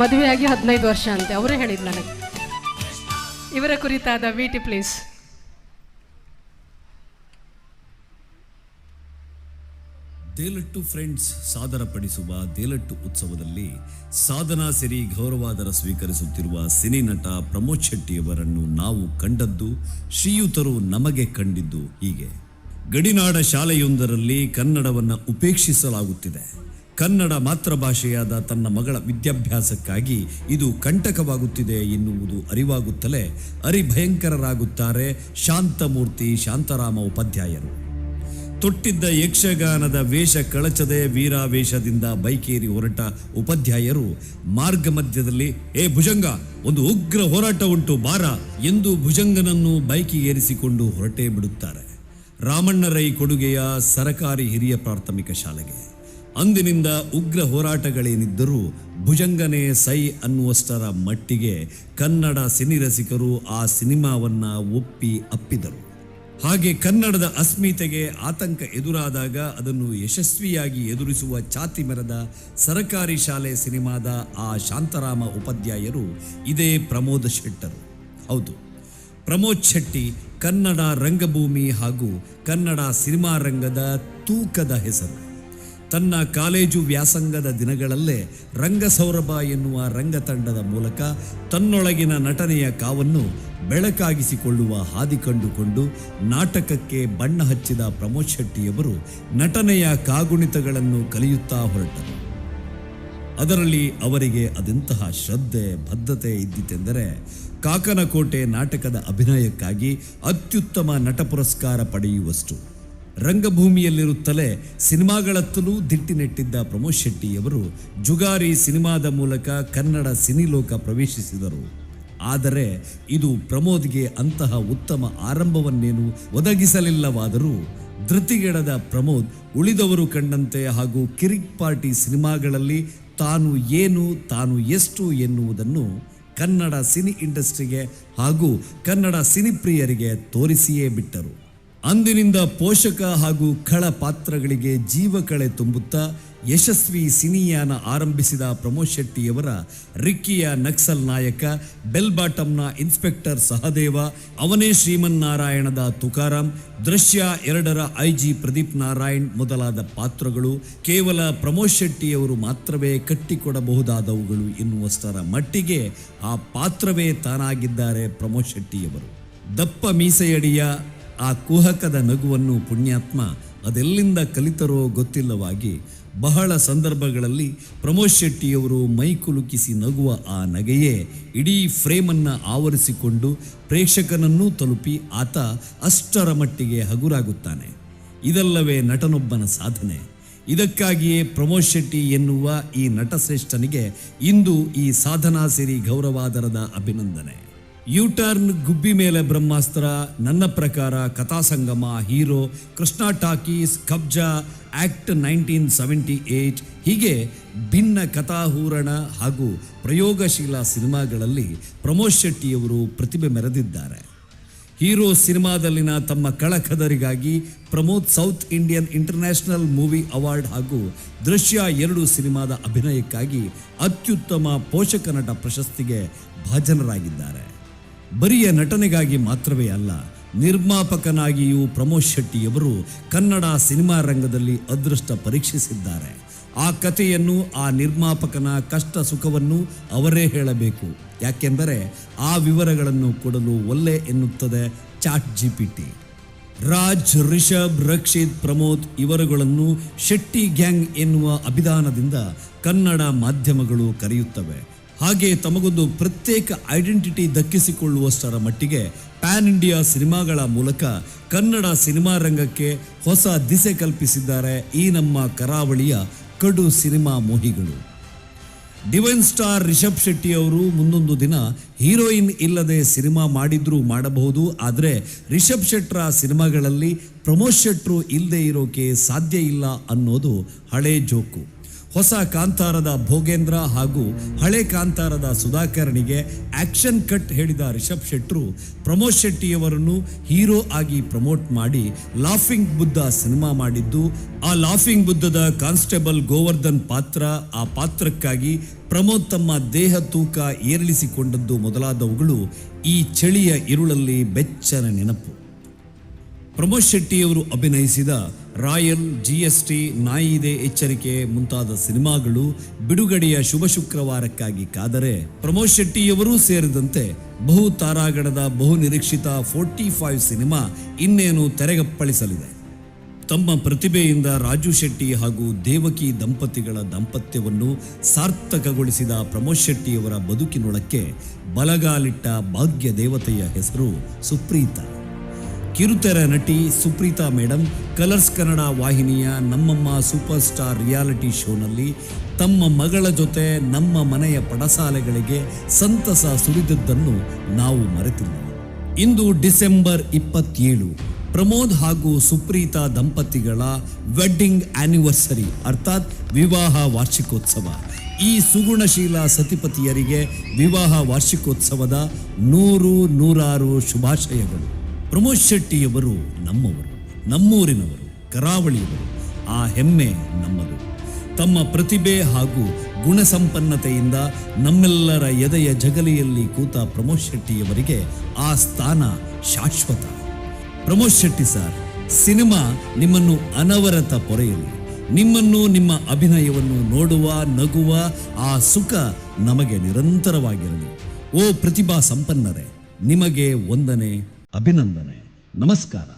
ಮದುವೆಯಾಗಿ ಹದಿನೈದು ವರ್ಷ ಅಂತೆ, ಅವರೇ ಹೇಳಿದ್ ನನಗೆ. ಇವರ ಕುರಿತಾದ ವಿ ಟಿ ಪ್ಲೀಸ್ ದೇಲಟ್ಟು ಫ್ರೆಂಡ್ಸ್ ಸಾದರಪಡಿಸುವ ದೇಲಟ್ಟು ಉತ್ಸವದಲ್ಲಿ ಸಾಧನಾ ಸಿರಿ ಗೌರವಾದರ ಸ್ವೀಕರಿಸುತ್ತಿರುವ ಸಿನಿ ನಟ ಪ್ರಮೋದ್ ಶೆಟ್ಟಿಯವರನ್ನು ನಾವು ಕಂಡದ್ದು, ಶ್ರೀಯುತರು ನಮಗೆ ಕಂಡಿದ್ದು ಹೀಗೆ. ಗಡಿನಾಡ ಶಾಲೆಯೊಂದರಲ್ಲಿ ಕನ್ನಡವನ್ನು ಉಪೇಕ್ಷಿಸಲಾಗುತ್ತಿದೆ. ಕನ್ನಡ ಮಾತೃಭಾಷೆಯಾದ ತನ್ನ ಮಗಳ ವಿದ್ಯಾಭ್ಯಾಸಕ್ಕಾಗಿ ಇದು ಕಂಟಕವಾಗುತ್ತಿದೆ ಎನ್ನುವುದು ಅರಿವಾಗುತ್ತಲೇ ಅರಿಭಯಂಕರರಾಗುತ್ತಾರೆ ಶಾಂತಮೂರ್ತಿ ಶಾಂತರಾಮ ಉಪಾಧ್ಯಾಯರು. ತೊಟ್ಟಿದ್ದ ಯಕ್ಷಗಾನದ ವೇಷ ಕಳಚದೆ ವೀರಾವೇಶದಿಂದ ಬೈಕೇರಿ ಹೊರಟ ಉಪಾಧ್ಯಾಯರು, ಮಾರ್ಗ ಮಧ್ಯದಲ್ಲಿ, ಏ ಭುಜಂಗ, ಒಂದು ಉಗ್ರ ಹೋರಾಟ ಉಂಟು, ಬಾರ, ಎಂದು ಭುಜಂಗನನ್ನು ಬೈಕಿಗೇರಿಸಿಕೊಂಡು ಹೊರಟೇ ಬಿಡುತ್ತಾರೆ. ರಾಮಣ್ಣರೈ ಕೊಡುಗೆಯ ಸರಕಾರಿ ಹಿರಿಯ ಪ್ರಾಥಮಿಕ ಶಾಲೆಗೆ. ಅಂದಿನಿಂದ ಉಗ್ರ ಹೋರಾಟಗಳೇನಿದ್ದರೂ ಭುಜಂಗನೆ ಸೈ ಅನ್ನುವಷ್ಟರ ಮಟ್ಟಿಗೆ ಕನ್ನಡ ಸಿನಿರಸಿಕರು ಆ ಸಿನಿಮಾವನ್ನ ಒಪ್ಪಿ ಅಪ್ಪಿದರು. ಹಾಗೆ ಕನ್ನಡದ ಅಸ್ಮಿತೆಗೆ ಆತಂಕ ಎದುರಾದಾಗ ಅದನ್ನು ಯಶಸ್ವಿಯಾಗಿ ಎದುರಿಸುವ ಚಾತಿ ಮೆರೆದ ಸರಕಾರಿ ಶಾಲೆ ಸಿನಿಮಾದ ಆ ಶಾಂತರಾಮ ಉಪಾಧ್ಯಾಯರು ಇದೇ ಪ್ರಮೋದ ಶೆಟ್ಟರು. ಹೌದು, ಪ್ರಮೋದ್ ಶೆಟ್ಟಿ ಕನ್ನಡ ರಂಗಭೂಮಿ ಹಾಗೂ ಕನ್ನಡ ಸಿನಿಮಾ ರಂಗದ ತೂಕದ ಹೆಸರು. ತನ್ನ ಕಾಲೇಜು ವ್ಯಾಸಂಗದ ದಿನಗಳಲ್ಲೇ ರಂಗಸೌರಭ ಎನ್ನುವ ರಂಗತಂಡದ ಮೂಲಕ ತನ್ನೊಳಗಿನ ನಟನೆಯ ಕಾವನ್ನು ಬೆಳಕಾಗಿಸಿಕೊಳ್ಳುವ ಹಾದಿ ಕಂಡುಕೊಂಡು ನಾಟಕಕ್ಕೆ ಬಣ್ಣ ಹಚ್ಚಿದ ಪ್ರಮೋದ್ ಶೆಟ್ಟಿಯವರು ನಟನೆಯ ಕಾಗುಣಿತಗಳನ್ನು ಕಲಿಯುತ್ತಾ ಹೊರಟರು. ಅದರಲ್ಲಿ ಅವರಿಗೆ ಅದೆಂತಹ ಶ್ರದ್ಧೆ ಬದ್ಧತೆ ಇದ್ದಿತೆಂದರೆ ಕಾಕನಕೋಟೆ ನಾಟಕದ ಅಭಿನಯಕ್ಕಾಗಿ ಅತ್ಯುತ್ತಮ ನಟ ಪುರಸ್ಕಾರ ಪಡೆಯುವಷ್ಟು. ರಂಗಭೂಮಿಯಲ್ಲಿರುತ್ತಲೇ ಸಿನಿಮಾಗಳತ್ತಲೂ ದಿಟ್ಟಿನೆಟ್ಟಿದ್ದ ಪ್ರಮೋದ್ ಶೆಟ್ಟಿಯವರು ಜುಗಾರಿ ಸಿನಿಮಾದ ಮೂಲಕ ಕನ್ನಡ ಸಿನಿಲೋಕ ಪ್ರವೇಶಿಸಿದರು. ಆದರೆ ಇದು ಪ್ರಮೋದ್ಗೆ ಅಂತಹ ಉತ್ತಮ ಆರಂಭವನ್ನೇನು ಒದಗಿಸಲಿಲ್ಲವಾದರೂ ಧೃತಿಗೆಡದ ಪ್ರಮೋದ್ ಉಳಿದವರು ಕಂಡಂತೆ ಹಾಗೂ ಕಿರಿಕ್ ಪಾರ್ಟಿ ಸಿನಿಮಾಗಳಲ್ಲಿ ತಾನು ಏನು, ತಾನು ಎಷ್ಟು ಎನ್ನುವುದನ್ನು ಕನ್ನಡ ಸಿನಿ ಇಂಡಸ್ಟ್ರಿಗೆ ಹಾಗೂ ಕನ್ನಡ ಸಿನಿಪ್ರಿಯರಿಗೆ ತೋರಿಸಿಯೇ ಬಿಟ್ಟರು. ಅಂದಿನಿಂದ ಪೋಷಕ ಹಾಗೂ ಖಳ ಪಾತ್ರಗಳಿಗೆ ಜೀವಕಳೆ ತುಂಬುತ್ತಾ ಯಶಸ್ವಿ ಸಿನಿಯಾನ ಆರಂಭಿಸಿದ ಪ್ರಮೋದ್ ಶೆಟ್ಟಿಯವರ ರಿಕ್ಕಿಯ ನಕ್ಸಲ್ ನಾಯಕ ಬೆಲ್ ಬಾಟಮ್ನ ಇನ್ಸ್ಪೆಕ್ಟರ್ ಸಹದೇವ, ಅವನೇ ಶ್ರೀಮನ್ನಾರಾಯಣದ ತುಕಾರಾಂ, ದೃಶ್ಯ ಎರಡರ ಐಜಿ ಪ್ರದೀಪ್ ನಾರಾಯಣ್ ಮೊದಲಾದ ಪಾತ್ರಗಳು ಕೇವಲ ಪ್ರಮೋದ್ ಶೆಟ್ಟಿಯವರು ಮಾತ್ರವೇ ಕಟ್ಟಿಕೊಡಬಹುದಾದವುಗಳು ಎನ್ನುವಷ್ಟರ ಮಟ್ಟಿಗೆ ಆ ಪಾತ್ರವೇ ತಾನಾಗಿದ್ದಾರೆ ಪ್ರಮೋದ್ ಶೆಟ್ಟಿಯವರು. ದಪ್ಪ ಮೀಸೆಯಡಿಯ ಆ ಕುಹಕದ ನಗುವನ್ನು ಪುಣ್ಯಾತ್ಮ ಅದೆಲ್ಲಿಂದ ಕಲಿತರೋ ಗೊತ್ತಿಲ್ಲವಾಗಿ ಬಹಳ ಸಂದರ್ಭಗಳಲ್ಲಿ ಪ್ರಮೋದ್ ಶೆಟ್ಟಿಯವರು ಮೈ ಕುಲುಕಿಸಿ ನಗುವ ಆ ನಗೆಯೇ ಇಡೀ ಫ್ರೇಮನ್ನು ಆವರಿಸಿಕೊಂಡು ಪ್ರೇಕ್ಷಕನನ್ನೂ ತಲುಪಿ ಆತ ಅಷ್ಟರ ಮಟ್ಟಿಗೆ ಹಗುರಾಗುತ್ತಾನೆ. ಇದಲ್ಲವೇ ನಟನೊಬ್ಬನ ಸಾಧನೆ. ಇದಕ್ಕಾಗಿಯೇ ಪ್ರಮೋದ್ ಶೆಟ್ಟಿ ಎನ್ನುವ ಈ ನಟಶ್ರೇಷ್ಠನಿಗೆ ಇಂದು ಈ ಸಾಧನಾ ಸಿರಿ ಗೌರವಾದರದ ಅಭಿನಂದನೆ. ಯೂಟರ್ನ್ ಗುಬ್ಬಿ ಮೇಲೆ ಬ್ರಹ್ಮಾಸ್ತ್ರ, ನನ್ನ ಪ್ರಕಾರ Kathasangama, hero, Krishna talkies, Kabzaa, act nineteen seventy eight ಹೀಗೆ ಭಿನ್ನ ಕಥಾಹೂರಣ ಹಾಗೂ ಪ್ರಯೋಗಶೀಲ ಸಿನಿಮಾಗಳಲ್ಲಿ ಪ್ರಮೋದ್ ಶೆಟ್ಟಿಯವರು ಪ್ರತಿಭೆ ಮೆರೆದಿದ್ದಾರೆ. ಹೀರೋ ಸಿನಿಮಾದಲ್ಲಿನ ತಮ್ಮ ಕಳಕದರಿಗಾಗಿ Pramod south Indian international movie award ಹಾಗೂ ದೃಶ್ಯ ಎರಡು ಸಿನಿಮಾದ ಅಭಿನಯಕ್ಕಾಗಿ ಅತ್ಯುತ್ತಮ ಪೋಷಕ ನಟ ಪ್ರಶಸ್ತಿಗೆ ಭಾಜನರಾಗಿದ್ದಾರೆ. ಬರಿಯ ನಟನೆಗಾಗಿ ಮಾತ್ರವೇ ಅಲ್ಲ, ನಿರ್ಮಾಪಕನಾಗಿಯೂ ಪ್ರಮೋದ್ ಶೆಟ್ಟಿಯವರು ಕನ್ನಡ ಸಿನಿಮಾ ರಂಗದಲ್ಲಿ ಅದೃಷ್ಟ ಪರೀಕ್ಷಿಸಿದ್ದಾರೆ. ಆ ಕಥೆಯನ್ನು, ಆ ನಿರ್ಮಾಪಕನ ಕಷ್ಟ ಸುಖವನ್ನು ಅವರೇ ಹೇಳಬೇಕು. ಯಾಕೆಂದರೆ ಆ ವಿವರಗಳನ್ನು ಕೊಡಲು ಒಲ್ಲೆ ಎನ್ನುತ್ತದೆ chat G P T Raj, Rishab, Rakshit, Pramod ಇವರುಗಳನ್ನು Shetty gang ಎನ್ನುವ ಅಭಿದಾನದಿಂದ ಕನ್ನಡ ಮಾಧ್ಯಮಗಳು ಕರೆಯುತ್ತವೆ. ಹಾಗೆ ತಮಗೊಂದು ಪ್ರತ್ಯೇಕ ಐಡೆಂಟಿಟಿ ದಕ್ಕಿಸಿಕೊಳ್ಳುವಷ್ಟರ ಮಟ್ಟಿಗೆ ಪ್ಯಾನ್ ಇಂಡಿಯಾ ಸಿನಿಮಾಗಳ ಮೂಲಕ ಕನ್ನಡ ಸಿನಿಮಾ ರಂಗಕ್ಕೆ ಹೊಸ ದಿಸೆ ಕಲ್ಪಿಸಿದ್ದಾರೆ ಈ ನಮ್ಮ ಕರಾವಳಿಯ ಕಡು ಸಿನಿಮಾ ಮೋಹಿಗಳು. ಡಿವೈನ್ ಸ್ಟಾರ್ ರಿಷಬ್ ಶೆಟ್ಟಿ ಅವರು ಮುಂದೊಂದು ದಿನ ಹೀರೋಯಿನ್ ಇಲ್ಲದೆ ಸಿನಿಮಾ ಮಾಡಿದ್ರೂ ಮಾಡಬಹುದು, ಆದರೆ ರಿಷಬ್ ಶೆಟ್ರ ಸಿನಿಮಾಗಳಲ್ಲಿ ಪ್ರಮೋದ್ ಶೆಟ್ರು ಇಲ್ಲದೆ ಇರೋಕೆ ಸಾಧ್ಯ ಇಲ್ಲ ಅನ್ನೋದು ಹಳೇ ಜೋಕು. ಹೊಸ ಕಾಂತಾರದ ಭೋಗೇಂದ್ರ ಹಾಗೂ ಹಳೆ ಕಾಂತಾರದ ಸುಧಾಕರ್ನಿಗೆ ಆಕ್ಷನ್ ಕಟ್ ಹೇಳಿದ ರಿಷಬ್ ಶೆಟ್ರು, ಪ್ರಮೋದ್ ಶೆಟ್ಟಿಯವರನ್ನು ಹೀರೋ ಆಗಿ ಪ್ರಮೋಟ್ ಮಾಡಿ ಲಾಫಿಂಗ್ ಬುದ್ಧ ಸಿನಿಮಾ ಮಾಡಿದ್ದು, ಆ ಲಾಫಿಂಗ್ ಬುದ್ಧದ ಕಾನ್ಸ್ಟೇಬಲ್ ಗೋವರ್ಧನ್ ಪಾತ್ರ, ಆ ಪಾತ್ರಕ್ಕಾಗಿ ಪ್ರಮೋದ್ ತಮ್ಮ ದೇಹ ತೂಕ ಏರಿಳಿಸಿಕೊಂಡದ್ದು ಮೊದಲಾದವುಗಳು ಈ ಚಳಿಯ ಇರುಳಲ್ಲಿ ಬೆಚ್ಚನ ನೆನಪು. ಪ್ರಮೋದ್ ಶೆಟ್ಟಿಯವರು ಅಭಿನಯಿಸಿದ ರಾಯಲ್ ಜಿ ಎಸ್ ಟಿ ನಾಯಿದೆ ಎಚ್ಚರಿಕೆ ಮುಂತಾದ ಸಿನಿಮಾಗಳು ಬಿಡುಗಡೆಯ ಶುಭ ಶುಕ್ರವಾರಕ್ಕಾಗಿ ಕಾದರೆ ಪ್ರಮೋದ್ ಶೆಟ್ಟಿಯವರೂ ಸೇರಿದಂತೆ ಬಹು ತಾರಾಗಣದ ಬಹು ನಿರೀಕ್ಷಿತ ಫೋರ್ಟಿ ಫೈವ್ ಸಿನಿಮಾ ಇನ್ನೇನು ತೆರೆಗಪ್ಪಳಿಸಲಿದೆ. ತಮ್ಮ ಪ್ರತಿಭೆಯಿಂದ ರಾಜು ಶೆಟ್ಟಿ ಹಾಗೂ ದೇವಕಿ ದಂಪತಿಗಳ ದಾಂಪತ್ಯವನ್ನು ಸಾರ್ಥಕಗೊಳಿಸಿದ ಪ್ರಮೋದ್ ಶೆಟ್ಟಿಯವರ ಬದುಕಿನೊಳಕ್ಕೆ ಬಲಗಾಲಿಟ್ಟ ಭಾಗ್ಯ ದೇವತೆಯ ಹೆಸರು ಸುಪ್ರೀತಾ. ಕಿರುತೆರೆ ನಟಿ ಸುಪ್ರೀತಾ ಮೇಡಮ್ ಕಲರ್ಸ್ ಕನ್ನಡ ವಾಹಿನಿಯ ನಮ್ಮಮ್ಮ ಸೂಪರ್ ಸ್ಟಾರ್ ರಿಯಾಲಿಟಿ ಶೋನಲ್ಲಿ ತಮ್ಮ ಮಗಳ ಜೊತೆ ನಮ್ಮ ಮನೆಯ ಪಡಸಾಲೆಗಳಿಗೆ ಸಂತಸ ಸುರಿದದ್ದನ್ನು ನಾವು ಮರೆತಿಲ್ಲ. ಇಂದು ಡಿಸೆಂಬರ್ ಇಪ್ಪತ್ತೇಳು, ಪ್ರಮೋದ್ ಹಾಗೂ ಸುಪ್ರೀತಾ ದಂಪತಿಗಳ ವೆಡ್ಡಿಂಗ್ ಆನಿವರ್ಸರಿ ಅರ್ಥಾತ್ ವಿವಾಹ ವಾರ್ಷಿಕೋತ್ಸವ. ಈ ಸುಗುಣಶೀಲ ಸತಿಪತಿಯರಿಗೆ ವಿವಾಹ ವಾರ್ಷಿಕೋತ್ಸವದ ನೂರು ನೂರಾರು ಶುಭಾಶಯಗಳು. ಪ್ರಮೋದ್ ಶೆಟ್ಟಿಯವರು ನಮ್ಮವರು, ನಮ್ಮೂರಿನವರು, ಕರಾವಳಿಯವರು, ಆ ಹೆಮ್ಮೆ ನಮ್ಮದು. ತಮ್ಮ ಪ್ರತಿಭೆ ಹಾಗೂ ಗುಣಸಂಪನ್ನತೆಯಿಂದ ನಮ್ಮೆಲ್ಲರ ಎದೆಯ ಜಗಲಿಯಲ್ಲಿ ಕೂತ ಪ್ರಮೋದ್ ಶೆಟ್ಟಿಯವರಿಗೆ ಆ ಸ್ಥಾನ ಶಾಶ್ವತ. ಪ್ರಮೋದ್ ಶೆಟ್ಟಿ ಸರ್, ಸಿನಿಮಾ ನಿಮ್ಮನ್ನು ಅನವರತ ಪೊರೆಯಲಿ. ನಿಮ್ಮನ್ನು, ನಿಮ್ಮ ಅಭಿನಯವನ್ನು ನೋಡುವ, ನಗುವ ಆ ಸುಖ ನಮಗೆ ನಿರಂತರವಾಗಿರಲಿ. ಓ ಪ್ರತಿಭಾ ಸಂಪನ್ನರೇ, ನಿಮಗೆ ವಂದನೆ. ಅಭಿನಂದನೆ. ನಮಸ್ಕಾರ.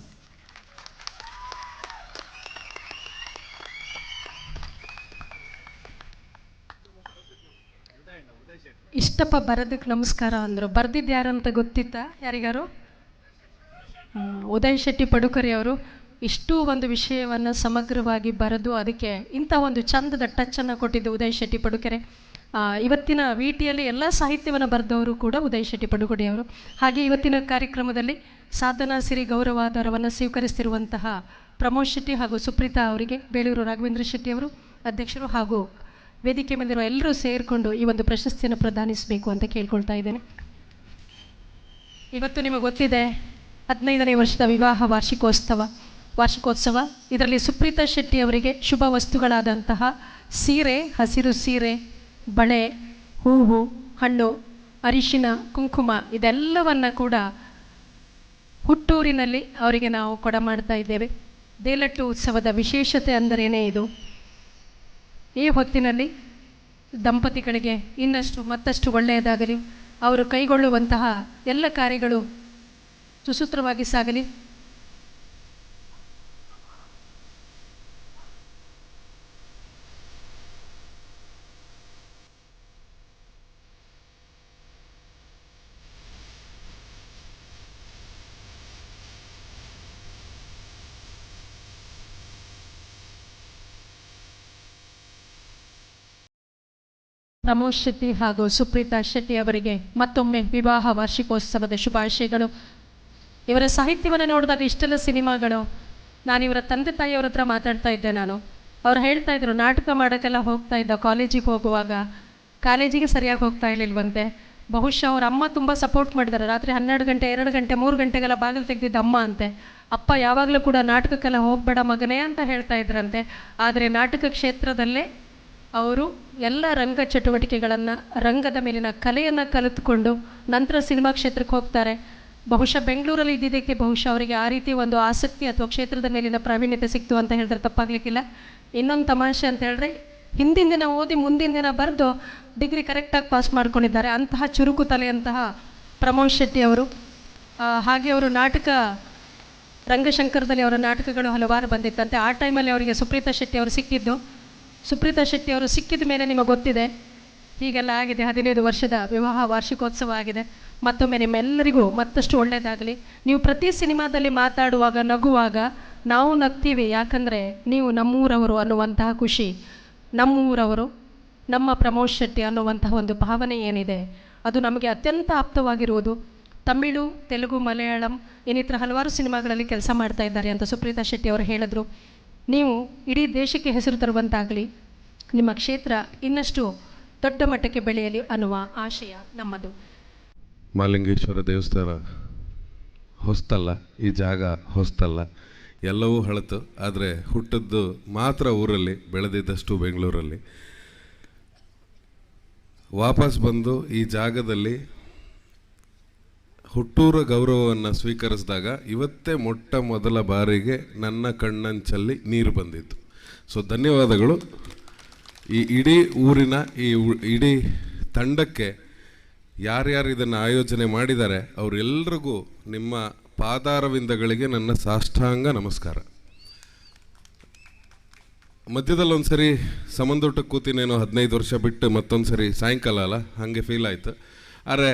ಇಷ್ಟಪ್ಪ ಬರೋದಕ್ಕೆ ನಮಸ್ಕಾರ ಅಂದರು. ಬರ್ದಿದ್ದು ಯಾರಂತ ಗೊತ್ತಿತ್ತಾ ಯಾರಿಗಾರು? ಉದಯ್ ಶೆಟ್ಟಿ ಪಡುಕರಿ ಅವರು ಇಷ್ಟು ಒಂದು ವಿಷಯವನ್ನು ಸಮಗ್ರವಾಗಿ ಬರೆದು ಅದಕ್ಕೆ ಇಂಥ ಒಂದು ಚಂದದ ಟಚ್ಚನ್ನು ಕೊಟ್ಟಿದ್ದು ಉದಯ್ ಶೆಟ್ಟಿ ಪಡುಕೆರೆ. ಇವತ್ತಿನ ವಿ ಟಿಯಲ್ಲಿ ಎಲ್ಲ ಸಾಹಿತ್ಯವನ್ನು ಬರೆದವರು ಕೂಡ ಉದಯ್ ಶೆಟ್ಟಿ ಪಡುಕೊಡಿ ಅವರು ಹಾಗೆ ಇವತ್ತಿನ ಕಾರ್ಯಕ್ರಮದಲ್ಲಿ ಸಾಧನಾ ಸಿರಿ ಗೌರವಾಧಾರವನ್ನು ಸ್ವೀಕರಿಸ್ತಿರುವಂತಹ ಪ್ರಮೋದ್ ಶೆಟ್ಟಿ ಹಾಗೂ ಸುಪ್ರೀತಾ ಅವರಿಗೆ, ಬೇಲೂರು ರಾಘವೇಂದ್ರ ಶೆಟ್ಟಿ ಅವರು, ಅಧ್ಯಕ್ಷರು ಹಾಗೂ ವೇದಿಕೆ ಮೇಲಿರುವ ಎಲ್ಲರೂ ಸೇರಿಕೊಂಡು ಈ ಒಂದು ಪ್ರಶಸ್ತಿಯನ್ನು ಪ್ರದಾನಿಸಬೇಕು ಅಂತ ಕೇಳ್ಕೊಳ್ತಾ ಇದ್ದೇನೆ. ಇವತ್ತು ನಿಮಗೆ ಗೊತ್ತಿದೆ, ಹದಿನೈದನೇ ವರ್ಷದ ವಿವಾಹ ವಾರ್ಷಿಕೋತ್ಸವ. ವಾರ್ಷಿಕೋತ್ಸವ, ಇದರಲ್ಲಿ ಸುಪ್ರೀತಾ ಶೆಟ್ಟಿ ಅವರಿಗೆ ಶುಭ ವಸ್ತುಗಳಾದಂತಹ ಸೀರೆ, ಹಸಿರು ಸೀರೆ ಬಳೆ ಹೂವು, ಹಣ್ಣು, ಅರಿಶಿನ, ಕುಂಕುಮ ಇದೆಲ್ಲವನ್ನು ಕೂಡ ಹುಟ್ಟೂರಿನಲ್ಲಿ ಅವರಿಗೆ ನಾವು ಕೊಡ ಮಾಡ್ತಾ ಇದ್ದೇವೆ. ದೇಲಟ್ಟು ಉತ್ಸವದ ವಿಶೇಷತೆ ಅಂದರೇನೇ ಇದು. ಈ ಹೊತ್ತಿನಲ್ಲಿ ದಂಪತಿಗಳಿಗೆ ಇನ್ನಷ್ಟು ಮತ್ತಷ್ಟು ಒಳ್ಳೆಯದಾಗಲಿ, ಅವರು ಕೈಗೊಳ್ಳುವಂತಹ ಎಲ್ಲ ಕಾರ್ಯಗಳು ಸುಸೂತ್ರವಾಗಿ ಸಾಗಲಿ. ಪ್ರಮೋದ್ ಶೆಟ್ಟಿ ಹಾಗೂ ಸುಪ್ರೀತಾ ಶೆಟ್ಟಿ ಅವರಿಗೆ ಮತ್ತೊಮ್ಮೆ ವಿವಾಹ ವಾರ್ಷಿಕೋತ್ಸವದ ಶುಭಾಶಯಗಳು. ಇವರ ಸಾಹಿತ್ಯವನ್ನು ನೋಡಿದಾಗ ಇಷ್ಟೆಲ್ಲ ಸಿನಿಮಾಗಳು ನಾನು ಇವರ ತಂದೆ ತಾಯಿಯವ್ರ ಹತ್ರ ಮಾತಾಡ್ತಾ ಇದ್ದೆ ನಾನು. ಅವ್ರು ಹೇಳ್ತಾ ಇದ್ರು, ನಾಟಕ ಮಾಡೋಕ್ಕೆಲ್ಲ ಹೋಗ್ತಾ ಇದ್ದ, ಕಾಲೇಜಿಗೆ ಹೋಗುವಾಗ. ಕಾಲೇಜಿಗೆ ಸರಿಯಾಗಿ ಹೋಗ್ತಾ ಇರಲಿಲ್ವಂತೆ. ಬಹುಶಃ ಅವ್ರ ಅಮ್ಮ ತುಂಬ ಸಪೋರ್ಟ್ ಮಾಡಿದ್ದಾರೆ ರಾತ್ರಿ ಹನ್ನೆರಡು ಗಂಟೆ, ಎರಡು ಗಂಟೆ, ಮೂರು ಗಂಟೆಗೆಲ್ಲ ಬಾಗಿಲು ತೆಗೆದಿದ್ದ ಅಮ್ಮ ಅಂತೆ. ಅಪ್ಪ ಯಾವಾಗಲೂ ಕೂಡ ನಾಟಕಕ್ಕೆಲ್ಲ ಹೋಗಬೇಡ ಮಗನೇ ಅಂತ ಹೇಳ್ತಾ ಇದ್ರಂತೆ. ಆದರೆ ನಾಟಕ ಕ್ಷೇತ್ರದಲ್ಲೇ ಅವರು ಎಲ್ಲ ರಂಗ ಚಟುವಟಿಕೆಗಳನ್ನು, ರಂಗದ ಮೇಲಿನ ಕಲೆಯನ್ನು ಕಲಿತುಕೊಂಡು ನಂತರ ಸಿನಿಮಾ ಕ್ಷೇತ್ರಕ್ಕೆ ಹೋಗ್ತಾರೆ. ಬಹುಶಃ ಬೆಂಗಳೂರಲ್ಲಿ ಇದ್ದಿದ್ದಕ್ಕೆ ಬಹುಶಃ ಅವರಿಗೆ ಆ ರೀತಿ ಒಂದು ಆಸಕ್ತಿ ಅಥವಾ ಕ್ಷೇತ್ರದ ಮೇಲಿನ ಪ್ರಾವೀಣ್ಯತೆ ಸಿಕ್ತು ಅಂತ ಹೇಳಿದ್ರೆ ತಪ್ಪಾಗಲಿಕ್ಕಿಲ್ಲ. ಇನ್ನೊಂದು ತಮಾಷೆ ಅಂತ ಹೇಳಿದ್ರೆ ಹಿಂದಿನ ದಿನ ಓದಿ ಮುಂದಿನ ದಿನ ಬರೆದು ಡಿಗ್ರಿ ಕರೆಕ್ಟಾಗಿ ಪಾಸ್ ಮಾಡ್ಕೊಂಡಿದ್ದಾರೆ. ಅಂತಹ ಚುರುಕು ತಲೆಯಂತಹ ಪ್ರಮೋದ್ ಶೆಟ್ಟಿ ಅವರು. ಹಾಗೆ ಅವರು ನಾಟಕ, ರಂಗಶಂಕರದಲ್ಲಿ ಅವರ ನಾಟಕಗಳು ಹಲವಾರು ಬಂದಿತ್ತಂತೆ. ಆ ಟೈಮಲ್ಲಿ ಅವರಿಗೆ ಸುಪ್ರೀತಾ ಶೆಟ್ಟಿ ಅವರು ಸಿಕ್ಕಿದ್ದು ಸುಪ್ರೀತಾ ಶೆಟ್ಟಿ ಅವರು ಸಿಕ್ಕಿದ ಮೇಲೆ ನಿಮಗೆ ಗೊತ್ತಿದೆ. ಹೀಗೆಲ್ಲ ಆಗಿದೆ. ಹದಿನೈದು ವರ್ಷದ ವಿವಾಹ ವಾರ್ಷಿಕೋತ್ಸವ ಆಗಿದೆ. ಮತ್ತೊಮ್ಮೆ ನಿಮ್ಮೆಲ್ಲರಿಗೂ ಮತ್ತಷ್ಟು ಒಳ್ಳೆಯದಾಗಲಿ ನೀವು ಪ್ರತಿ ಸಿನಿಮಾದಲ್ಲಿ ಮಾತಾಡುವಾಗ, ನಗುವಾಗ ನಾವು ನಗ್ತೀವಿ. ಯಾಕಂದರೆ ನೀವು ನಮ್ಮೂರವರು ಅನ್ನುವಂತಹ ಖುಷಿ, ನಮ್ಮೂರವರು, ನಮ್ಮ ಪ್ರಮೋದ್ ಶೆಟ್ಟಿ ಅನ್ನುವಂತಹ ಒಂದು ಭಾವನೆ ಏನಿದೆ, ಅದು ನಮಗೆ ಅತ್ಯಂತ ಆಪ್ತವಾಗಿರುವುದು. ತಮಿಳು, ತೆಲುಗು, ಮಲಯಾಳಂ, ಇನ್ನಿತರ ಹಲವಾರು ಸಿನಿಮಾಗಳಲ್ಲಿ ಕೆಲಸ ಮಾಡ್ತಾ ಇದ್ದಾರೆ ಅಂತ ಸುಪ್ರೀತಾ ಶೆಟ್ಟಿ ಅವರು ಹೇಳಿದ್ರು. ನೀವು ಇಡೀ ದೇಶಕ್ಕೆ ಹೆಸರು ತರುವಂತಾಗಲಿ, ನಿಮ್ಮ ಕ್ಷೇತ್ರ ಇನ್ನಷ್ಟು ದೊಡ್ಡ ಮಟ್ಟಕ್ಕೆ ಬೆಳೆಯಲಿ ಅನ್ನುವ ಆಶಯ ನಮ್ಮದು. ಮಾಲಿಂಗೇಶ್ವರ ದೇವಸ್ಥಾನ ಹೊಸ್ತಲ್ಲ, ಈ ಜಾಗ ಹೊಸ್ತಲ್ಲ, ಎಲ್ಲವೂ ಹಳತು, ಆದರೆ ಹುಟ್ಟದ್ದು ಮಾತ್ರ ಊರಲ್ಲಿ, ಬೆಳೆದಿದ್ದಷ್ಟು ಬೆಂಗಳೂರಲ್ಲಿ. ವಾಪಸ್ ಬಂದು ಈ ಜಾಗದಲ್ಲಿ ಹುಟ್ಟೂರ ಗೌರವವನ್ನು ಸ್ವೀಕರಿಸಿದಾಗ ಇವತ್ತೇ ಮೊಟ್ಟ ಮೊದಲ ಬಾರಿಗೆ ನನ್ನ ಕಣ್ಣಂಚಲ್ಲಿ ನೀರು ಬಂದಿತ್ತು. ಸೊ ಧನ್ಯವಾದಗಳು. ಈ ಇಡೀ ಊರಿನ ಈ ಇಡೀ ತಂಡಕ್ಕೆ ಯಾರ್ಯಾರು ಇದನ್ನು ಆಯೋಜನೆ ಮಾಡಿದ್ದಾರೆ ಅವರೆಲ್ಲರಿಗೂ ನಿಮ್ಮ ಪಾದಾರವಿಂದಗಳಿಗೆ ನನ್ನ ಸಾಷ್ಟಾಂಗ ನಮಸ್ಕಾರ. ಮಧ್ಯದಲ್ಲಿ ಒಂದ್ಸರಿ ಸಮಂದೊಟ್ಟಕ್ಕೆ ಕೂತಿನೇನೋ ಹದಿನೈದು ವರ್ಷ ಬಿಟ್ಟು ಮತ್ತೊಂದು ಸರಿ ಸಾಯಂಕಾಲ ಅಲ್ಲ, ಹಾಗೆ ಫೀಲ್ ಆಯಿತು. ಆದರೆ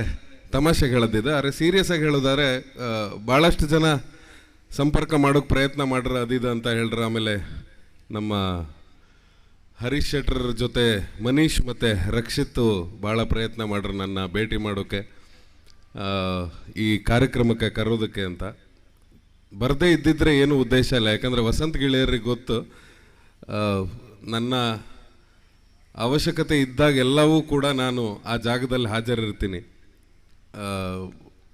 ತಮಾಷೆಗೆ ಹೇಳೋದಿದೆ, ಆದರೆ ಸೀರಿಯಸ್ ಆಗಿ ಹೇಳೋದಾದ್ರೆ ಭಾಳಷ್ಟು ಜನ ಸಂಪರ್ಕ ಮಾಡೋಕ್ಕೆ ಪ್ರಯತ್ನ ಮಾಡ್ರ ಅದಿದೆ ಅಂತ ಹೇಳ್ರ ಆಮೇಲೆ ನಮ್ಮ ಹರೀಶ್ ಶೆಟ್ಟರ್ ಜೊತೆ ಮನೀಶ್ ಮತ್ತು ರಕ್ಷಿತ್ ಭಾಳ ಪ್ರಯತ್ನ ಮಾಡ್ರು ನನ್ನ ಭೇಟಿ ಮಾಡೋಕ್ಕೆ ಈ ಕಾರ್ಯಕ್ರಮಕ್ಕೆ ಕರೋದಕ್ಕೆ ಅಂತ. ಬರದೇ ಇದ್ದಿದ್ರೆ ಏನು ಉದ್ದೇಶ ಇಲ್ಲ, ಯಾಕಂದರೆ ವಸಂತ ಗೆಳೆಯರಿಗೆ ಗೊತ್ತು ನನ್ನ ಅವಶ್ಯಕತೆ ಇದ್ದಾಗ ಎಲ್ಲವೂ ಕೂಡ ನಾನು ಆ ಜಾಗದಲ್ಲಿ ಹಾಜರಿರ್ತೀನಿ.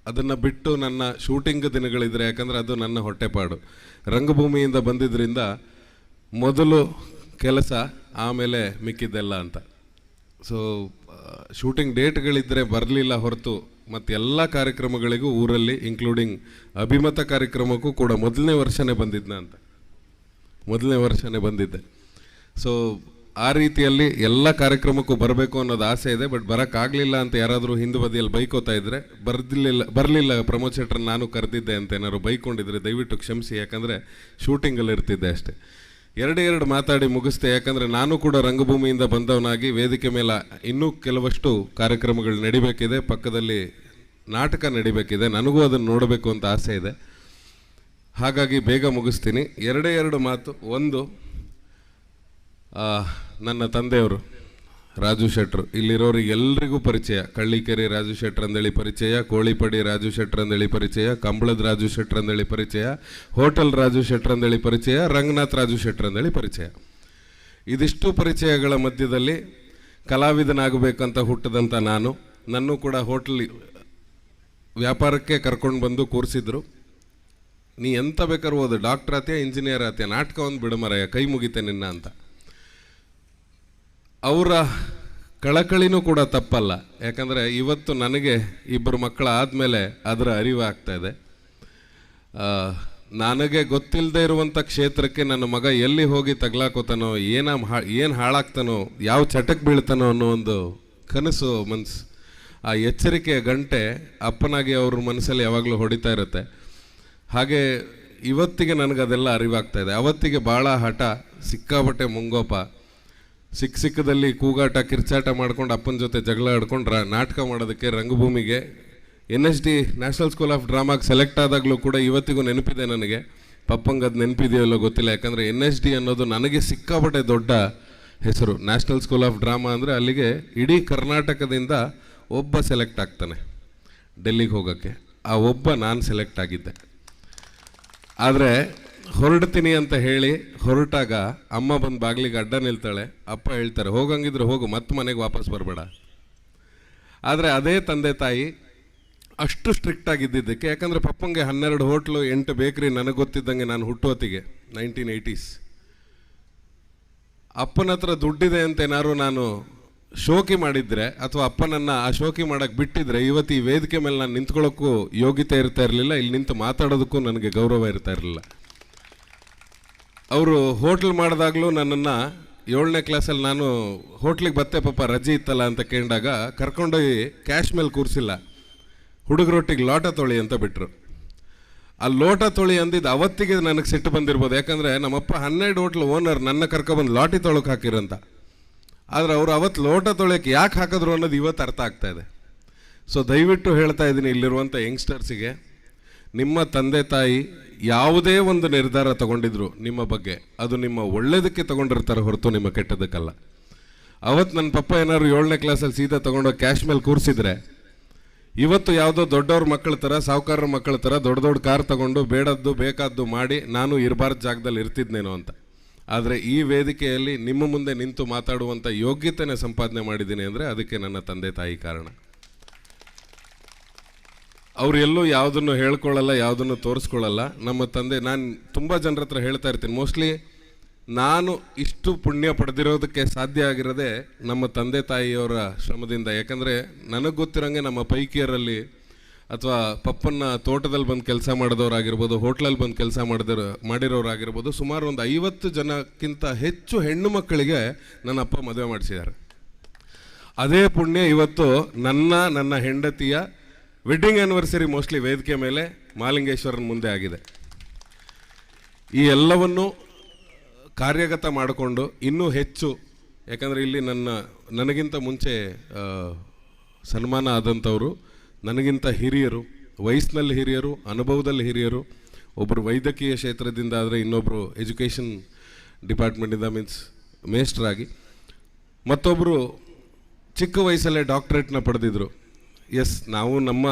ಅದನ್ನು ಬಿಟ್ಟು ನನ್ನ ಶೂಟಿಂಗ್ ದಿನಗಳಿದ್ರೆ ಯಾಕಂದರೆ ಅದು ನನ್ನ ಹೊಟ್ಟೆಪಾಡು. ರಂಗಭೂಮಿಯಿಂದ ಬಂದಿದ್ದರಿಂದ ಮೊದಲು ಕೆಲಸ ಆಮೇಲೆ ಮಿಕ್ಕಿದ್ದೆಲ್ಲ ಅಂತ. ಸೊ ಶೂಟಿಂಗ್ ಡೇಟ್ಗಳಿದ್ದರೆ ಬರಲಿಲ್ಲ ಹೊರತು ಮತ್ತು ಎಲ್ಲ ಕಾರ್ಯಕ್ರಮಗಳಿಗೂ ಊರಲ್ಲಿ ಇನ್ಕ್ಲೂಡಿಂಗ್ ಅಭಿಮತ ಕಾರ್ಯಕ್ರಮಕ್ಕೂ ಕೂಡ ಮೊದಲನೇ ವರ್ಷನೇ ಬಂದಿದ್ದೆ ಅಂತ. ಮೊದಲನೇ ವರ್ಷನೇ ಬಂದಿದ್ದೆ. ಸೊ ಆ ರೀತಿಯಲ್ಲಿ ಎಲ್ಲ ಕಾರ್ಯಕ್ರಮಕ್ಕೂ ಬರಬೇಕು ಅನ್ನೋದು ಆಸೆ ಇದೆ ಬಟ್ ಬರೋಕ್ಕಾಗಲಿಲ್ಲ ಅಂತ ಯಾರಾದರೂ ಹಿಂದೆ ಬದಿಯಲ್ಲಿ ಬೈಕೋತಾ ಇದ್ದರೆ ಬರ್ದಿಲ್ಲ ಬರಲಿಲ್ಲ ಪ್ರಮೋದ್ ಶೆಟ್ರನ್ನ ನಾನು ಕರೆದಿದ್ದೆ ಅಂತ ಏನಾದ್ರು ಬೈಕೊಂಡಿದ್ರೆ ದಯವಿಟ್ಟು ಕ್ಷಮಿಸಿ, ಯಾಕಂದರೆ ಶೂಟಿಂಗಲ್ಲಿ ಇರ್ತಿದ್ದೆ ಅಷ್ಟೇ. ಎರಡೇ ಎರಡು ಮಾತಾಡಿ ಮುಗಿಸ್ತೆ ಯಾಕಂದರೆ ನಾನು ಕೂಡ ರಂಗಭೂಮಿಯಿಂದ ಬಂದವನಾಗಿ ವೇದಿಕೆ ಮೇಲೆ ಇನ್ನೂ ಕೆಲವಷ್ಟು ಕಾರ್ಯಕ್ರಮಗಳು ನಡಿಬೇಕಿದೆ, ಪಕ್ಕದಲ್ಲಿ ನಾಟಕ ನಡಿಬೇಕಿದೆ, ನನಗೂ ಅದನ್ನು ನೋಡಬೇಕು ಅಂತ ಆಸೆ ಇದೆ. ಹಾಗಾಗಿ ಬೇಗ ಮುಗಿಸ್ತೀನಿ. ಎರಡೇ ಎರಡು ಮಾತು, ಒಂದು ನನ್ನ ತಂದೆಯವರು ರಾಜು ಶೆಟ್ರು. ಇಲ್ಲಿರೋರಿಗೆ ಎಲ್ರಿಗೂ ಪರಿಚಯ. ಕಳ್ಳಿಕೆರೆ ರಾಜು ಶೆಟ್ರ್ ಅಂದೇಳಿ ಪರಿಚಯ, ಕೋಳಿಪಡಿ ರಾಜು ಶೆಟ್ರ್ ಅಂದೇಳಿ ಪರಿಚಯ, ಕಂಬಳದ ರಾಜು ಶೆಟ್ರ್ ಅಂದೇಳಿ ಪರಿಚಯ, ಹೋಟೆಲ್ ರಾಜು ಶೆಟ್ರ್ ಅಂದೇಳಿ ಪರಿಚಯ, ರಂಗನಾಥ್ ರಾಜು ಶೆಟ್ರ್ ಅಂದೇಳಿ ಪರಿಚಯ. ಇದಿಷ್ಟು ಪರಿಚಯಗಳ ಮಧ್ಯದಲ್ಲಿ ಕಲಾವಿದನಾಗಬೇಕಂತ ಹುಟ್ಟದಂಥ ನಾನು. ನನ್ನೂ ಕೂಡ ಹೋಟ್ಲ್ ವ್ಯಾಪಾರಕ್ಕೆ ಕರ್ಕೊಂಡು ಬಂದು ಕೂರಿಸಿದ್ರು. ನೀ ಎಂತ ಬೇಕಾದ್ರೂ ಓದು. ಡಾಕ್ಟ್ರ್ ಆತ್ಯ, ಇಂಜಿನಿಯರ್ ಆತ್ಯ ನಾಟಕ ಒಂದು ಬಿಡು ಮರಯ್ಯ, ಕೈ ಮುಗಿತೆ ನಿನ್ನ ಅಂತ. ಅವರ ಕಳಕಳಿನೂ ಕೂಡ ತಪ್ಪಲ್ಲ. ಯಾಕಂದರೆ ಇವತ್ತು ನನಗೆ ಇಬ್ಬರು ಮಕ್ಕಳ ಆದಮೇಲೆ ಅದರ ಅರಿವು ಆಗ್ತಾ ಇದೆ ನನಗೆ ಗೊತ್ತಿಲ್ಲದೆ ಇರುವಂಥ ಕ್ಷೇತ್ರಕ್ಕೆ ನನ್ನ ಮಗ ಎಲ್ಲಿ ಹೋಗಿ ತಗ್ಲಾಕೋತಾನೋ, ಏನ ಏನು ಹಾಳಾಗ್ತಾನೋ, ಯಾವ ಚಟಕ್ಕೆ ಬೀಳ್ತಾನೋ ಅನ್ನೋ ಒಂದು ಕನಸು ಮನ್ಸು, ಆ ಎಚ್ಚರಿಕೆಯ ಗಂಟೆ ಅಪ್ಪನಾಗಿ ಅವ್ರ ಮನಸ್ಸಲ್ಲಿ ಯಾವಾಗಲೂ ಹೊಡಿತಾ ಇರುತ್ತೆ. ಹಾಗೆ ಇವತ್ತಿಗೆ ನನಗದೆಲ್ಲ ಅರಿವಾಗ್ತಾ ಇದೆ. ಅವತ್ತಿಗೆ ಭಾಳ ಹಠ, ಸಿಕ್ಕಾಪಟ್ಟೆ ಮುಂಗೋಪ. ಸಿಕ್ಕ ಸಿಕ್ಕದಲ್ಲಿ ಕೂಗಾಟ, ಕಿರ್ಚಾಟ ಮಾಡ್ಕೊಂಡು ಅಪ್ಪನ ಜೊತೆ ಜಗಳ ಆಡ್ಕೊಂಡು ನಾಟಕ ಮಾಡೋದಕ್ಕೆ ರಂಗಭೂಮಿಗೆ N S D national school of ಡ್ರಾಮಾಗೆ select ಆದಾಗಲೂ ಕೂಡ ಇವತ್ತಿಗೂ ನೆನಪಿದೆ ನನಗೆ. ಪಪ್ಪಂಗೆ ಅದು ನೆನಪಿದೆಯೋ ಇಲ್ಲೋ ಗೊತ್ತಿಲ್ಲ, ಯಾಕಂದರೆ ಎನ್ ಎಸ್ ಡಿ ಅನ್ನೋದು ನನಗೆ ಸಿಕ್ಕಾಪಟ್ಟೆ ದೊಡ್ಡ ಹೆಸರು. ನ್ಯಾಷನಲ್ ಸ್ಕೂಲ್ ಆಫ್ ಡ್ರಾಮಾ ಅಂದರೆ ಅಲ್ಲಿಗೆ ಇಡೀ ಕರ್ನಾಟಕದಿಂದ ಒಬ್ಬ ಸೆಲೆಕ್ಟ್ ಆಗ್ತಾನೆ, ಡೆಲ್ಲಿಗೆ ಹೋಗೋಕ್ಕೆ. ಆ ಒಬ್ಬ ನಾನು ಸೆಲೆಕ್ಟ್ ಆಗಿದ್ದೆ. ಆದರೆ ಹೊರಡ್ತೀನಿ ಅಂತ ಹೇಳಿ ಹೊರಟಾಗ ಅಮ್ಮ ಬಂದು ಬಾಗಿಲಿಗೆ ಅಡ್ಡ ನಿಲ್ತಾಳೆ. ಅಪ್ಪ ಹೇಳ್ತಾರೆ ಹೋಗಂಗಿದ್ರೆ ಹೋಗು, ಮತ್ತೆ ಮನೆಗೆ ವಾಪಸ್ ಬರಬೇಡ. ಆದರೆ ಅದೇ ತಂದೆ ತಾಯಿ ಅಷ್ಟು ಸ್ಟ್ರಿಕ್ಟ್ ಆಗಿದ್ದಿದ್ದಕ್ಕೆ, ಯಾಕಂದರೆ ಪಪ್ಪಂಗೆ ಹನ್ನೆರಡು ಹೋಟ್ಲು, ಎಂಟು ಬೇಕ್ರಿ ನನಗೆ ಗೊತ್ತಿದ್ದಂಗೆ ನಾನು ಹುಟ್ಟುವತ್ತಿಗೆ ನೈನ್ಟೀನ್ ಏಯ್ಟೀಸ್ ಅಪ್ಪನ ಹತ್ರ ದುಡ್ಡಿದೆ ಅಂತ ಏನಾದ್ರು ನಾನು ಶೋಕಿ ಮಾಡಿದ್ರೆ, ಅಥವಾ ಅಪ್ಪನನ್ನು ಆ ಶೋಕಿ ಮಾಡೋಕ್ಕೆ ಬಿಟ್ಟಿದ್ರೆ, ಇವತ್ತು ಈ ವೇದಿಕೆ ಮೇಲೆ ನಾನು ನಿಂತ್ಕೊಳ್ಳೋಕ್ಕೂ ಯೋಗ್ಯತೆ ಇರ್ತಾ ಇರಲಿಲ್ಲ, ಇಲ್ಲಿ ನಿಂತು ಮಾತಾಡೋದಕ್ಕೂ ನನಗೆ ಗೌರವ ಇರ್ತಾ ಇರಲಿಲ್ಲ. ಅವರು ಹೋಟ್ಲ್ ಮಾಡಿದಾಗಲೂ ನನ್ನನ್ನು ಏಳನೇ ಕ್ಲಾಸಲ್ಲಿ ನಾನು ಹೋಟ್ಲಿಗೆ ಬತ್ತೆ, ಪಾಪ ರಜೆ ಇತ್ತಲ್ಲ ಅಂತ ಕೇಳಿದಾಗ ಕರ್ಕೊಂಡೋಗಿ ಕ್ಯಾಶ್ ಮೇಲೆ ಕೂರಿಸಿಲ್ಲ. ಹುಡುಗರೊಟ್ಟಿಗೆ ಲೋಟ ತೊಳಿ ಅಂತ ಬಿಟ್ಟರು ಆ ಲೋಟ ತೊಳಿ ಅಂದಿದ್ದು ಅವತ್ತಿಗೆ ನನಗೆ ಸಿಟ್ಟು ಬಂದಿರ್ಬೋದು. ಯಾಕಂದರೆ ನಮ್ಮಪ್ಪ ಹನ್ನೆರಡು ಹೋಟ್ಲ್ ಓನರ್ ನನ್ನ ಕರ್ಕೊಬಂದು ಲಾಟಿ ತೊಳಕ್ಕೆ ಹಾಕಿರಂತ. ಆದರೆ ಅವರು ಅವತ್ತು ಲೋಟ ತೊಳೆಯಕ್ಕೆ ಯಾಕೆ ಹಾಕಿದ್ರು ಅನ್ನೋದು ಇವತ್ತು ಅರ್ಥ ಆಗ್ತಾ ಇದೆ. ಸೊ ದಯವಿಟ್ಟು ಹೇಳ್ತಾ ಇದ್ದೀನಿ ಇಲ್ಲಿರುವಂಥ ಯಂಗ್ಸ್ಟರ್ಸಿಗೆ ನಿಮ್ಮ ತಂದೆ ತಾಯಿ ಯಾವುದೇ ಒಂದು ನಿರ್ಧಾರ ತಗೊಂಡಿದ್ರು ನಿಮ್ಮ ಬಗ್ಗೆ, ಅದು ನಿಮ್ಮ ಒಳ್ಳೇದಕ್ಕೆ ತಗೊಂಡಿರ್ತಾರೆ ಹೊರತು ನಿಮ್ಮ ಕೆಟ್ಟದಕ್ಕಲ್ಲ. ಅವತ್ತು ನನ್ನ ಪಪ್ಪ ಏನಾದ್ರು ಏಳನೇ ಕ್ಲಾಸಲ್ಲಿ ಸೀದಾ ತಗೊಂಡೋಗಿ ಕ್ಯಾಶ್ ಮೇಲೆ ಕೂರಿಸಿದ್ರೆ, ಇವತ್ತು ಯಾವುದೋ ದೊಡ್ಡವ್ರ ಮಕ್ಕಳ ಥರ ಸಾಹುಕಾರರ ಮಕ್ಕಳ ಥರ ದೊಡ್ಡ ದೊಡ್ಡ ಕಾರ್ ತಗೊಂಡು ಬೇಡದ್ದು ಬೇಕಾದ್ದು ಮಾಡಿ ನಾನು ಇರಬಾರ್ದು ಜಾಗದಲ್ಲಿ ಇರ್ತಿದ್ನೇನೋ ಅಂತ. ಆದರೆ ಈ ವೇದಿಕೆಯಲ್ಲಿ ನಿಮ್ಮ ಮುಂದೆ ನಿಂತು ಮಾತಾಡುವಂಥ ಯೋಗ್ಯತೆನೇ ಸಂಪಾದನೆ ಮಾಡಿದ್ದೀನಿ ಅಂದರೆ ಅದಕ್ಕೆ ನನ್ನ ತಂದೆ ತಾಯಿ ಕಾರಣ. ಅವ್ರು ಎಲ್ಲೂ ಯಾವುದನ್ನು ಹೇಳ್ಕೊಳ್ಳಲ್ಲ, ಯಾವುದನ್ನು ತೋರಿಸ್ಕೊಳ್ಳಲ್ಲ. ನಮ್ಮ ತಂದೆ, ನಾನು ತುಂಬ ಜನರ ಹತ್ರ ಹೇಳ್ತಾ ಇರ್ತೀನಿ. ಮೋಸ್ಟ್ಲಿ ನಾನು ಇಷ್ಟು ಪುಣ್ಯ ಪಡೆದಿರೋದಕ್ಕೆ ಸಾಧ್ಯ ಆಗಿರೋದೆ ನಮ್ಮ ತಂದೆ ತಾಯಿಯವರ ಶ್ರಮದಿಂದ. ಯಾಕಂದರೆ ನನಗೆ ಗೊತ್ತಿರೋಂಗೆ ನಮ್ಮ ಪೈಕಿಯರಲ್ಲಿ ಅಥವಾ ಪಪ್ಪನ್ನ ತೋಟದಲ್ಲಿ ಬಂದು ಕೆಲಸ ಮಾಡಿದವರಾಗಿರ್ಬೋದು, ಹೋಟ್ಲಲ್ಲಿ ಬಂದು ಕೆಲಸ ಮಾಡಿದವರು, ಮಾಡಿರೋರಾಗಿರ್ಬೋದು, ಸುಮಾರು ಒಂದು ಐವತ್ತು ಜನಕ್ಕಿಂತ ಹೆಚ್ಚು ಹೆಣ್ಣು ಮಕ್ಕಳಿಗೆ ನನ್ನ ಅಪ್ಪ ಮದುವೆ ಮಾಡಿಸಿದ್ದಾರೆ. ಅದೇ ಪುಣ್ಯ ಇವತ್ತು ನನ್ನ ನನ್ನ ಹೆಂಡತಿಯ ವೆಡ್ಡಿಂಗ್ ಆ್ಯನಿವರ್ಸರಿ ಮೋಸ್ಟ್ಲಿ ವೇದಿಕೆ ಮೇಲೆ ಮಾಲಿಂಗೇಶ್ವರನ ಮುಂದೆ ಆಗಿದೆ. ಈ ಎಲ್ಲವನ್ನು ಕಾರ್ಯಗತ ಮಾಡಿಕೊಂಡು ಇನ್ನೂ ಹೆಚ್ಚು, ಯಾಕಂದರೆ ಇಲ್ಲಿ ನನ್ನ, ನನಗಿಂತ ಮುಂಚೆ ಸನ್ಮಾನ ಆದಂಥವರು, ನನಗಿಂತ ಹಿರಿಯರು, ವಯಸ್ಸಿನಲ್ಲಿ ಹಿರಿಯರು, ಅನುಭವದಲ್ಲಿ ಹಿರಿಯರು ಒಬ್ಬರು ವೈದ್ಯಕೀಯ ಕ್ಷೇತ್ರದಿಂದ ಆದರೆ ಇನ್ನೊಬ್ಬರು ಎಜುಕೇಷನ್ ಡಿಪಾರ್ಟ್ಮೆಂಟಿಂದ ಮೀನ್ಸ್ ಮೇಸ್ಟ್ರಾಗಿ ಮತ್ತೊಬ್ಬರು ಚಿಕ್ಕ ವಯಸ್ಸಲ್ಲೇ ಡಾಕ್ಟ್ರೇಟ್ನ ಪಡೆದಿದ್ರು. ಎಸ್, ನಾವು ನಮ್ಮ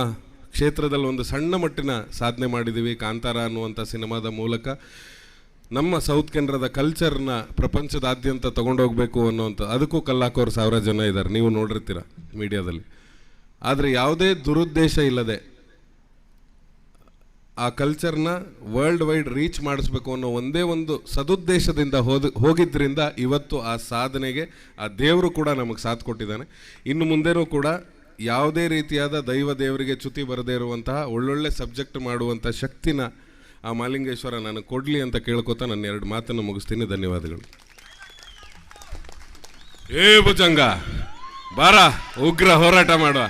ಕ್ಷೇತ್ರದಲ್ಲಿ ಒಂದು ಸಣ್ಣ ಮಟ್ಟಿನ ಸಾಧನೆ ಮಾಡಿದ್ದೀವಿ ಕಾಂತಾರ ಅನ್ನುವಂಥ ಸಿನಿಮಾದ ಮೂಲಕ. ನಮ್ಮ ಸೌತ್ ಕೆನರಾದ ಕಲ್ಚರ್ನ ಪ್ರಪಂಚದಾದ್ಯಂತ ತಗೊಂಡೋಗ್ಬೇಕು ಅನ್ನೋಂಥ ಅದಕ್ಕೂ ಕಲ್ಲಾಕೋರು ಸಾವಿರ ಜನ ಇದ್ದಾರೆ, ನೀವು ನೋಡಿರ್ತೀರ ಮೀಡಿಯಾದಲ್ಲಿ. ಆದರೆ ಯಾವುದೇ ದುರುದ್ದೇಶ ಇಲ್ಲದೆ ಆ ಕಲ್ಚರ್ನ ವರ್ಲ್ಡ್ ವೈಡ್ ರೀಚ್ ಮಾಡಿಸ್ಬೇಕು ಅನ್ನೋ ಒಂದೇ ಒಂದು ಸದುದ್ದೇಶದಿಂದ ಹೋದ ಹೋಗಿದ್ದರಿಂದ ಇವತ್ತು ಆ ಸಾಧನೆಗೆ ಆ ದೇವರು ಕೂಡ ನಮಗೆ ಸಾಥ್ ಕೊಟ್ಟಿದ್ದಾನೆ. ಇನ್ನು ಮುಂದೆನೂ ಕೂಡ ಯಾವುದೇ ರೀತಿಯಾದ ದೈವ ದೇವರಿಗೆ ಚ್ಯುತಿ ಬರದೇ ಇರುವಂತಹ ಒಳ್ಳೊಳ್ಳೆ ಸಬ್ಜೆಕ್ಟ್ ಮಾಡುವಂಥ ಶಕ್ತಿನ ಆ ಮಾಲಿಂಗೇಶ್ವರ ನಾನು ಕೊಡಲಿ ಅಂತ ಕೇಳ್ಕೊತಾ ನನ್ನ ಎರಡು ಮಾತನ್ನು ಮುಗಿಸ್ತೀನಿ. ಧನ್ಯವಾದಗಳು. ಏ ಭುಜಂಗ, ಬಾರ, ಉಗ್ರ ಹೋರಾಟ ಮಾಡುವ.